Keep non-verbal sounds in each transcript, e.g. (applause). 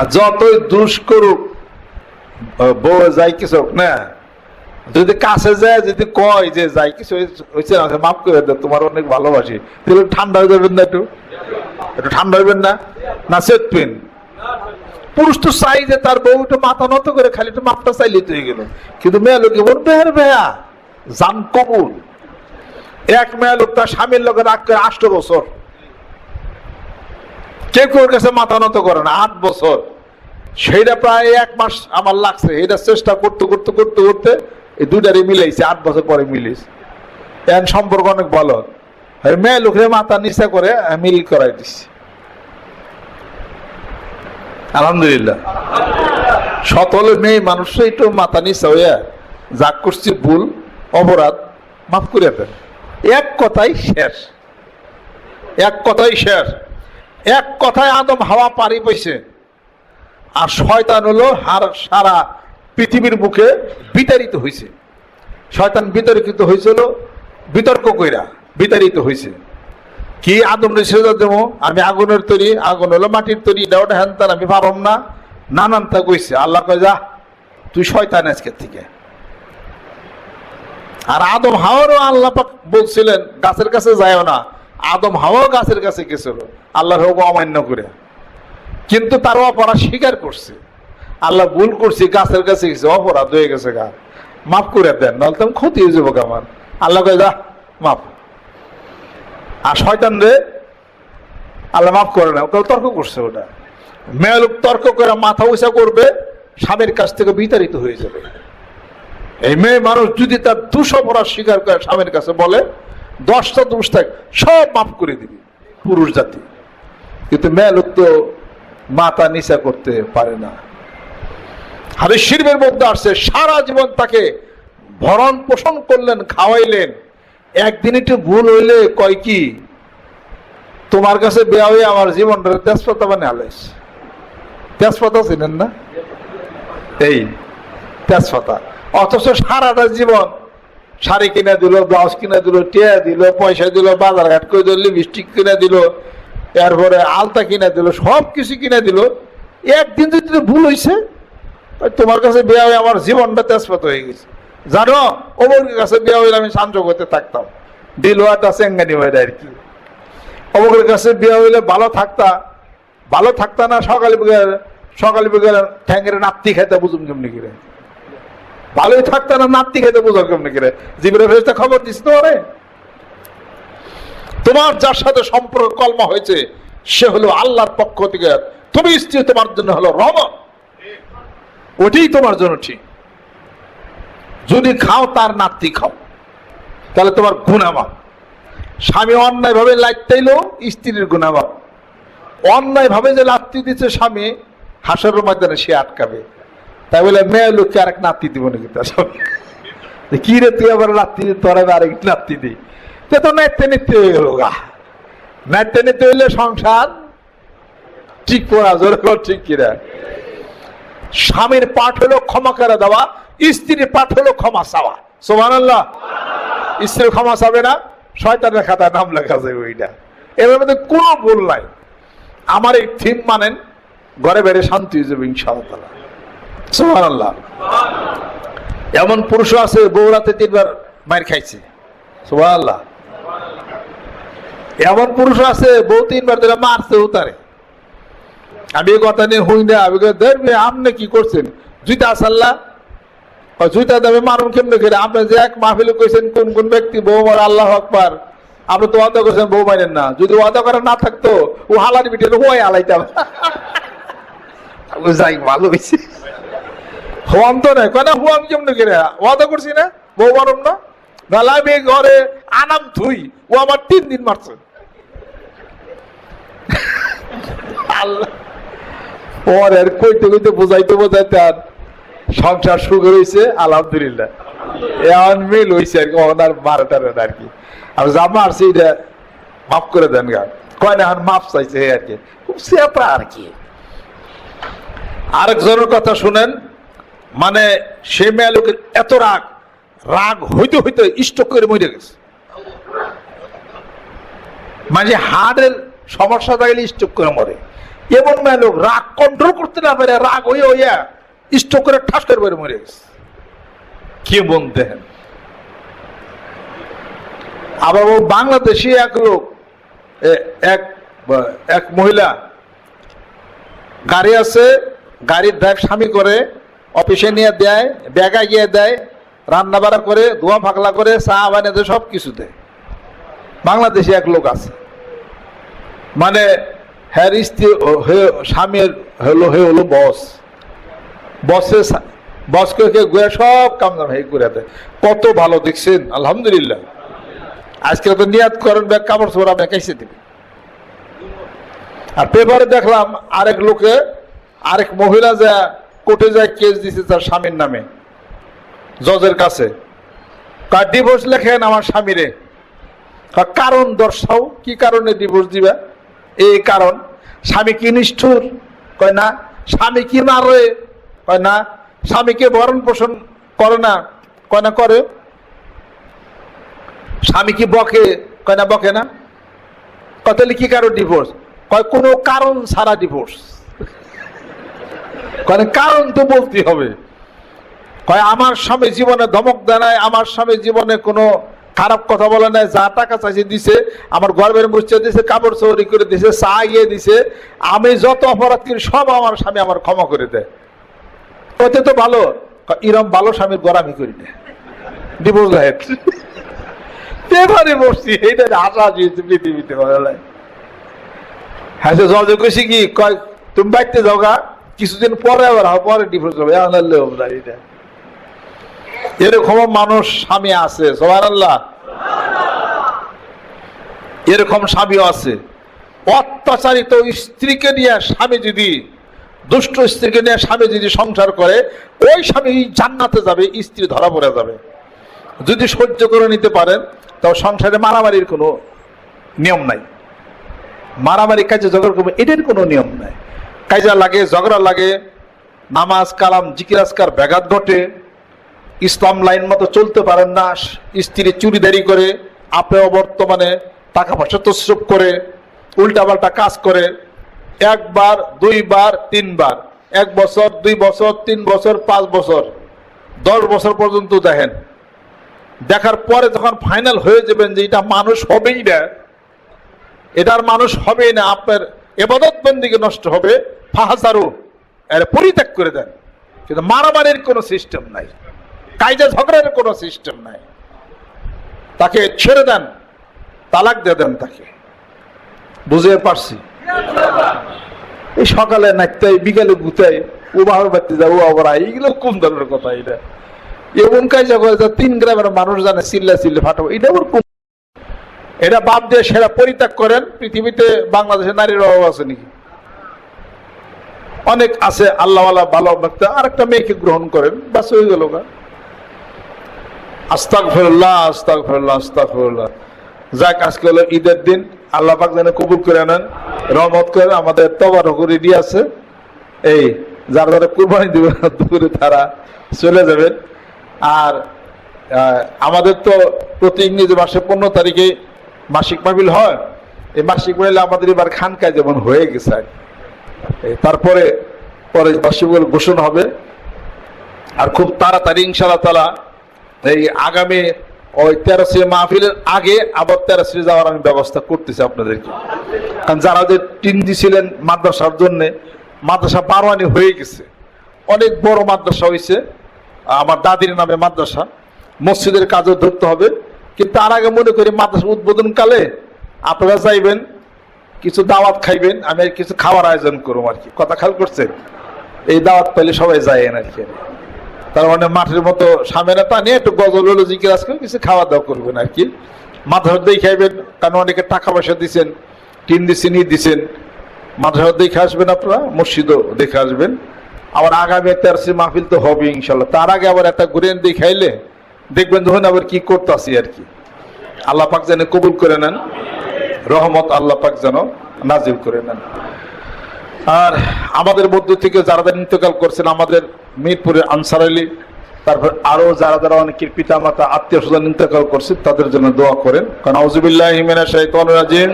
আর যতই দুষ করুক বউ যাই কিছু না? যদি কাছে যায়, যদি কয় যে যাই কিছু হয়েছে না, মাফ করে দেয় তোমার অনেক ভালোবাসি। তাহলে ঠান্ডা হয়ে যাবেন না একটু? একটু ঠান্ডা হইবেন না? না সেতপেন পুরুষ তো চাই যে তার বউ মাথা নত করে খালি একটু মাপটা চাইলে তো হয়ে গেল। কিন্তু মেয়ে লোক বল বেহার বেয়া জান কবুল। এক মেয়ে লোক তার স্বামীর লোকের রাগ করে আষ্ট বছর। কেউ কেউ কাছে মাথা নত করে না, আট বছর। সেইটা প্রায় এক মাস আমার লাগছে। এটা চেষ্টা করতে করতে করতে করতে এই দুইটারে মিলাইছে, আট বছর পরে মিলিস। এখন সম্পর্ক অনেক ভালো। মেয়ে লোকের মাথা নিচা করে মিল করাই দিচ্ছি আলহামদুলিল্লাহ। সতলে মেয়ে মানুষ একটু মাথা নিচা হইয়া যা করছি ভুল, অপরাধ, মাফ করে দেন এক কথাই শেষ। এক কথাই শেষ। এক কথায় আদম হাওয়া পারি বইছে। আর শয়তান হলো হার সারা পৃথিবীর মুখে বিতাড়িত হয়েছে শয়তান বিতর্কিত হয়েছিল বিতর্ক কইরা বিতাড়িত হয়েছে কি আদম রে দেবো? আমি আগুনের তৈরি, আগুন হলো মাটির তৈরি দেওয়াটা হ্যান আমি পারম না। নানান তা কইছে। আল্লাহ কয়, যা, তুই শয়তান আজকের থেকে। আর আদম হাওয়ারও আল্লাহ বলছিলেন, গাছের কাছে যায়ও না। আদম হাওয়া গাছের কাছে গেছিল। আল্লাহর হুকুম অমান্য করে। কিন্তু তার অপরাধ স্বীকার করছে। আল্লাহ ভুল করছি, গাছের কাছে গেছে, অপরাধ হয়ে গেছে গা। মাফ করে দেন, নাহলে তো ক্ষতি হয়ে যাব আমার। আল্লাহ কয়, যা, মাফ। আর শয়তান রে, আল্লাহ মাফ করে না ওকে তর্ক করছে ওটা। মেয়ে লোক তর্ক করে, মাথা উঁচা করবে, স্বামীর কাছ থেকে বিতাড়িত হয়ে যাবে। এই মেয়ে মানুষ যদি তার দুষ অপরাধ স্বীকার করে, স্বামীর কাছে বলে দশটা দোষ থাক সব মাফ করে দিবি, পুরুষ জাতি। কিন্তু মেয়ে লোক তো মাথা নিচা করতে পারে না। হারে শিল্পের মধ্যে আসছে, সারা জীবন তাকে ভরণ পোষণ করলেন, খাওয়াইলেন। একদিন একটু ভুল হইলে কয় কি, তোমার কাছে বেয়া হয়ে আমার জীবনটা তেজপাতা মানে আলাইস তেজপাতা ছিলেন না? এই, তেজপাতা। অথচ সারাটা জীবন শাড়ি কিনে দিল, ব্লাউজ কিনে দিল, টিয়া দিল, পয়সা দিল বাজার ঘাট করে দিল লিপস্টিক কিনে দিল, এরপরে আলতা কিনে দিল, সব কিছু কিনে দিল। একদিন যদি ভুল হয়েছে তোমার কাছে বিয়া হয়ে আমার জীবনটা তেজপাত হয়ে গেছে। জানো, অমুকের কাছে বিয়া হইলে আমি শান্ত করতে থাকতাম। একটা চেঙ্গানি হয়ে আর কি। অমুকের কাছে বিয়া হইলে ভালো থাকতা ভালো থাকতা না, সকালে সকালে ঠ্যাঙ্গের নাপ্তি খাইতে বুঝুম কেমনি করে ভালোই থাকতো না নাতি খেতে বোঝো কেমনি করে জীবনের ফেরেস্তা খবর দিস তো আরে। তোমার যার সাথে সম্পর্ক কলমা হয়েছে, সে হলো আল্লাহর পক্ষ থেকে। তুমি স্ত্রী, তোমার জন্য হলো রহমত ওটাই তোমার জন্য ঠিক। যদি খাও, তার নাতি খাও। তাহলে তোমার গুণাবান স্বামী অন্যায় ভাবে লাইতেইলো স্ত্রীর গুণাবান অন্যায় ভাবে যে লাত্তি দিচ্ছে স্বামী হাসের ময়দানে সে আটকাবে। তাই বলে মেয়ে লোককে আরেক নাতি দিব নাকি তার সঙ্গে কি রে তুই আবার নাতি তোর আরেক নাতি দিই সে তো নাইতে নিতে হয়ে গেল গা। নাইতে নিতে হইলে সংসার ঠিক করা জোরে ঠিক কিরা স্বামীর পাঠ হলো ক্ষমা করে দেওয়া, স্ত্রীর পাঠ হলো ক্ষমা চাওয়া। সোমান আল্লাহ স্ত্রীর ক্ষমা চাবে না, শয়তানের খাতায় নাম লেখা যায় ওইটা এর মধ্যে কোনো ভুল নাই। আমার এই থিম মানেন, ঘরে বেড়ে শান্তি হয়ে যাবে ইনশাআল্লাহ। সোহান এমন পুরুষ আছে বৌরাতে তিনবার মার খাইছে। সোহান এমন পুরুষ আছে বউ তিনবার ধরে মারছে উতারে। আমি এই কথা নিয়ে হই না, আমি দেখবে আপনি কি করছেন? জুতা আসাল্লাহ জুতা দেবে মারুন কেমনে করে? আপনি যে এক মাহফিলে কইছেন কোন কোন ব্যক্তি? বউ মার আল্লাহ আকবার। আপনি তো ওয়াদা করছেন, বউ মারেন না। যদি ওয়াদা করা না থাকতো, ও হালার বিটের হুয়াই হালাইতাম। (laughs) যাই, ভালো হয়েছে হওয়াম তো নাই কেন হুয়াম কেমন করে ওয়াদা করছি না, বউ মারুম না। নাহলে আমি ঘরে আনাম ধুই ও আমার তিন দিন মারছে। আল্লাহ। পরের কইতে কইতে বোঝাইতে বোঝাইতে আর সংসার শুরু হয়েছে আলহামদুলিল্লাহ। এমন মিল হয়েছে আর কি ওনার বারোটার আর কি। আর যা মারছি এটা মাফ করে দেন গা। কয় না এখন মাফ চাইছে আর কি। খুব সেপা আর কি। আরেকজনের কথা শুনেন মানে সে মেয়ে লোকের এত রাগ রাগ হইতে হইতে স্টক করে মরে গেছে। মানে হার্টের সমস্যা থাকলে স্টক করে মরে। এমন মেয়ে লোক রাগ কন্ট্রোল করতে না পারে, রাগ হইয়া হইয়া স্ট্রোক করে ঠাস করে মরে গেছে। কে মন দেন? আবার বাংলাদেশি এক লোক এক এক মহিলা, গাড়ি আছে, গাড়ির ড্রাইভ স্বামী করে অফিসে নিয়ে দেয়, ব্যাগা গিয়ে দেয় রান্না বাড়া করে, ধোয়া ফাকলা করে, চা বানিয়ে দেয়, সব কিছু দেয়। বাংলাদেশে এক লোক আছে। মানে হ্যার স্ত্রী হয়ে- স্বামীর হলো হয়ে হলো বস। বসে বসকে ঘুরে সব কাম দাম হয়ে করে দেয়। কত ভালো দেখছেন, আলহামদুলিল্লাহ। আজকে তো নিয়াত করেন ব্যাগ, কাপড় চোপড় আপনি কাইসে দিবেন। আর পেপারে দেখলাম আরেক লোকে, আরেক মহিলা যা কোর্টে যায় কেস দিছে তার স্বামীর নামে জজের কাছে। কার ডিভোর্স লেখেন আমার স্বামীরে। কারণ দর্শাও, কি কারণে ডিভোর্স দিবা? এই কারণ, স্বামী কি নিষ্ঠুর? কয়, না, স্বামী কি মারে? কয়, না স্বামীকে ভরণ পোষণ করে না? কয়, না, করে। স্বামী কি বকে? কয়, না, বকে না। তাহলে কি কারণ ডিভোর্স কয়, কোনো কারণ ছাড়া ডিভোর্স কয়, কারণ তো বলতে হবে। কয়, আমার স্বামী জীবনে ধমক দেয় নাই, আমার স্বামী জীবনে কোনো খারাপ কথা বলে নাই, যা টাকা চাইছে দিছে, আমার গর্বের মুচ্ছে দিছে, কাপড় চৌরি করে দিছে, চা গিয়ে দিছে, আমি যত অপরাধ করি, সব আমার স্বামী আমার ক্ষমা করে দেয়। ওতে তো ভালো। ইরম ভালো স্বামীর গরামি করি না। ডিভোর্স পেপারে বসছি, এইটা আছে পৃথিবীতে হ্যাঁ জল কইছি কি? কয়, তুমি বাইতে যাও গা। কিছুদিন পরে আবার পরে ডিভোর্স হবে। এরকম মানুষ স্বামী আছে সবার আল্লাহ এরকম স্বামীও আছে। অত্যাচারিত স্ত্রীকে নিয়ে স্বামী যদি, দুষ্ট স্ত্রীকে নিয়ে স্বামী যদি সংসার করে, ওই স্বামী জান্নাতে যাবে, স্ত্রী ধরা পড়ে যাবে। যদি সহ্য করে নিতে পারেন, তাও সংসারে মারামারির কোনো নিয়ম নাই। মারামারি কাজে ঝগড়া করবে এটার কোনো নিয়ম নাই। কাজা লাগে, ঝগড়া লাগে, নামাজ, কালাম জিকিরাজকার ব্যাঘাত ঘটে। ইসলাম লাইন মতো চলতে পারেন না, স্ত্রী চুরিদারি করে আপনিও বর্তমানে টাকা পয়সা তসরুপ করে, উল্টাপাল্টা কাজ করে, একবার, দুইবার, তিনবার, এক বছর, দুই বছর, তিন বছর, পাঁচ বছর, দশ বছর পর্যন্ত দেখেন। দেখার পরে যখন ফাইনাল হয়ে যাবেন যে এটা মানুষ হবেই না, এটার মানুষ হবেই না, আপনার এবাদত বন্দিকে নষ্ট হবে। ফাহাসারু এর পরিত্যাগ করে দেন। কিন্তু মারামারির কোনো সিস্টেম নাই। কায়দা ঝগড়ার কোনো সিস্টেম নাই। তাকে ছেড়ে দেন, তালাক দিয়ে দেন তাকে। বুঝে পারছি? এই সকালে নাচতে বিকালে গুতাই ও বাবার বাড়তে যাব আবার এইগুলো কোন ধরনের কথা এটা? এমন কাজে করে তিন গ্রামের মানুষ জানে, চিল্লা চিল্লে ফাটাবো, এটা কোন? এটা বাদ দিয়ে সেরা পরিত্যাগ করেন, পৃথিবীতে বাংলাদেশে নারীর অভাব আছে নাকি? অনেক আছে, আল্লাহওয়ালা ভালো ব্যক্তি আর একটা মেয়েকে গ্রহণ করেন, বাস হয়ে গেল গা। আস্তাক ফেরুল্লাহ আস্তাক ফেরুল্লাহ আস্তাক ফেরুল্লাহ যাক, আজকে হলো ঈদের দিন। আল্লাহ পাক যেন কবুল করে নেন, রহমত করে আমাদের তবার রেডি আছে। এই, যার যারা কুরবানি দিবে দূরে তারা চলে যাবেন আর আমাদের তো প্রতি ইংরেজি মাসে পনেরো তারিখে মাসিক মাহবিল হয়। এই মাসিক মাহবিল আমাদের এবার খানকায় যেমন হয়ে গেছে। তারপরে পরে মাহবিল ঘোষণা হবে। আর খুব তাড়াতাড়ি ইনশাল্লাহ তালা এই আগামী ওই তেরোশি মাহফিলের আগে আবার তেরোশি যাওয়ার আমি ব্যবস্থা করতেছি আপনাদেরকে। কারণ যারা যে টিন দিছিলেন মাদ্রাসার জন্যে, মাদ্রাসা বারোয়ানি হয়ে গেছে। অনেক বড় মাদ্রাসা হয়েছে। আমার দাদির নামে মাদ্রাসা। মসজিদের কাজও ধরতে হবে। কিন্তু তার আগে মনে করি মাদ্রাসা উদ্বোধনকালে আপনারা চাইবেন কিছু দাওয়াত খাইবেন, আমি কিছু খাওয়ার আয়োজন করব আর কি। কথা খেয়াল করছেন? এই দাওয়াত পাইলে সবাই যায় আর কি। তার মানে মাঠের মতো সামনে তা নিয়ে একটু গজল হলো জিজ্ঞেস আজকে কিছু খাওয়া দাওয়া করবেন আর কি। মাদ্রাসা দিয়ে খাইবেন কারণ অনেকে টাকা পয়সা দিচ্ছেন টিন দিচ্ছেন ই দিচ্ছেন মাদ্রাসা দেখে আসবেন আপনারা, মসজিদও দেখে আসবেন। আবার আগামী তেরসি মাহফিল তো হবে ইনশাল্লাহ। তার আগে আবার একটা ঘুরেন দিয়ে খাইলে দেখবেন ধরুন আবার কি করতেছি আর কি। আল্লাহ পাক যেন কবুল করে নেন। রহমত আল্লাহ পাক যেন নাজিল করে নেন। আর আমাদের মধ্য থেকে যারা যারা ইন্তকাল করছেন, আমাদের মিরপুরের আনসার আলী, তারপর আরও যারা যারা অনেকের পিতামাতা আত্মীয় স্বজন ইন্তকাল করছেন, তাদের জন্য দোয়া করেন। কারণ আউজুবিল্লাহ হিমেনা শাহন রাজিম।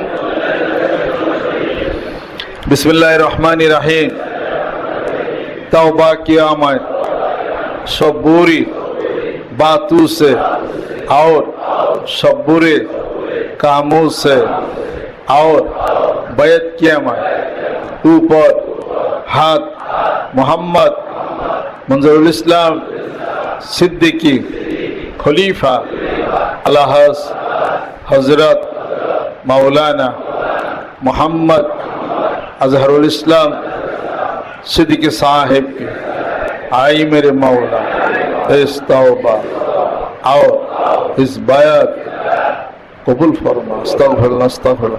বিসমুল্লাহ রহমান রাহিম। তাও বা আমায় সব বুরি বা তুসে আউর সব कामों से और बैत मैं। ऊपर हाथ मोहम्मद मंजरुल इस्लाम सिद्दीकी खलीफा अलहस हज़रत मौलाना मोहम्मद अजहरुल इस्लाम सिद्दीकी साहिब की। आई मेरे मौला, इस तौबा और इस طب الفرما استغفر الله استغفر الله.